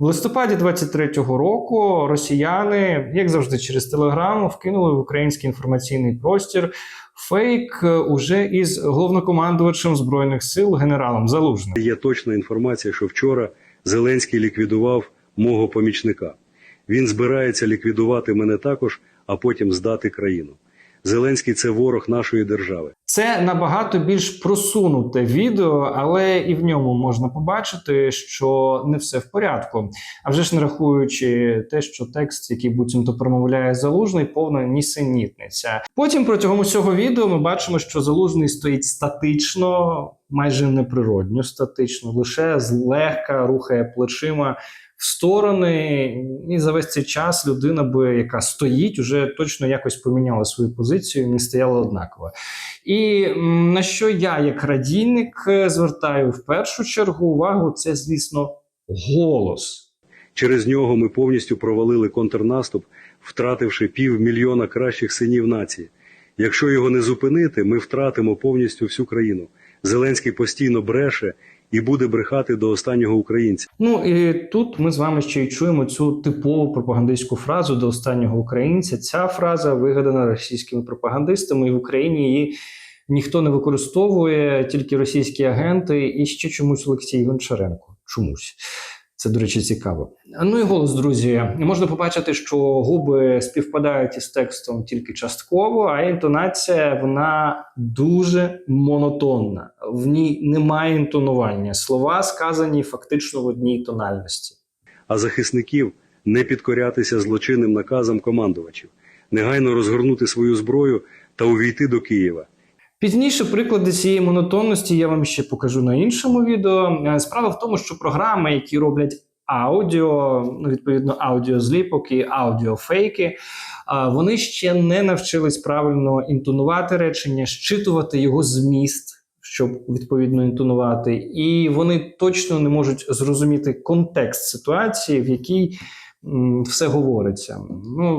В листопаді 23-го року росіяни, як завжди, через телеграму вкинули в український інформаційний простір фейк е, уже із головнокомандувачем збройних сил генералом Залужним. Є точна інформація, що вчора Зеленський ліквідував мого помічника. Він збирається ліквідувати мене також, а потім здати країну. Зеленський це ворог нашої держави. Це набагато більш просунуте відео, але і в ньому можна побачити, що не все в порядку. А вже ж не рахуючи те, що текст, який буцімто промовляє залужний, повна нісенітниця. Потім протягом усього відео ми бачимо, що залужний стоїть статично, майже неприродньо статично, лише злегка рухає плечима. Сторони, і за весь цей час людина, би, яка стоїть, уже точно якось поміняла свою позицію, не стояла однаково. І на що я, як радійник, е, звертаю в першу чергу увагу, це, звісно, голос. Через нього ми повністю провалили контрнаступ, втративши півмільйона кращих синів нації. Якщо його не зупинити, ми втратимо повністю всю країну. Зеленський постійно бреше і буде брехати до останнього українця. Ну і тут ми з вами ще й чуємо цю типову пропагандистську фразу до останнього українця. Ця фраза вигадана російськими пропагандистами, і в Україні її ніхто не використовує, тільки російські агенти, і ще чомусь Олексій Гончаренко. Чомусь. Це, до речі, цікаво. Ну і голос, друзі. Можна побачити, що губи співпадають із текстом тільки частково, а інтонація вона дуже монотонна. В ній немає інтонування. Слова сказані фактично в одній тональності. а захисників не підкорятися злочинним наказам командувачів, негайно розгорнути свою зброю та увійти до Києва. Пізніше приклади цієї монотонності я вам ще покажу на іншому відео. Е, Справа в тому, що програми, які роблять аудіо, ну відповідно аудіозліпок і аудіофейки, вони ще не навчились правильно інтонувати речення, щитувати його зміст. Щоб відповідно інтонувати, і вони точно не можуть зрозуміти контекст ситуації, в якій все говориться. Ну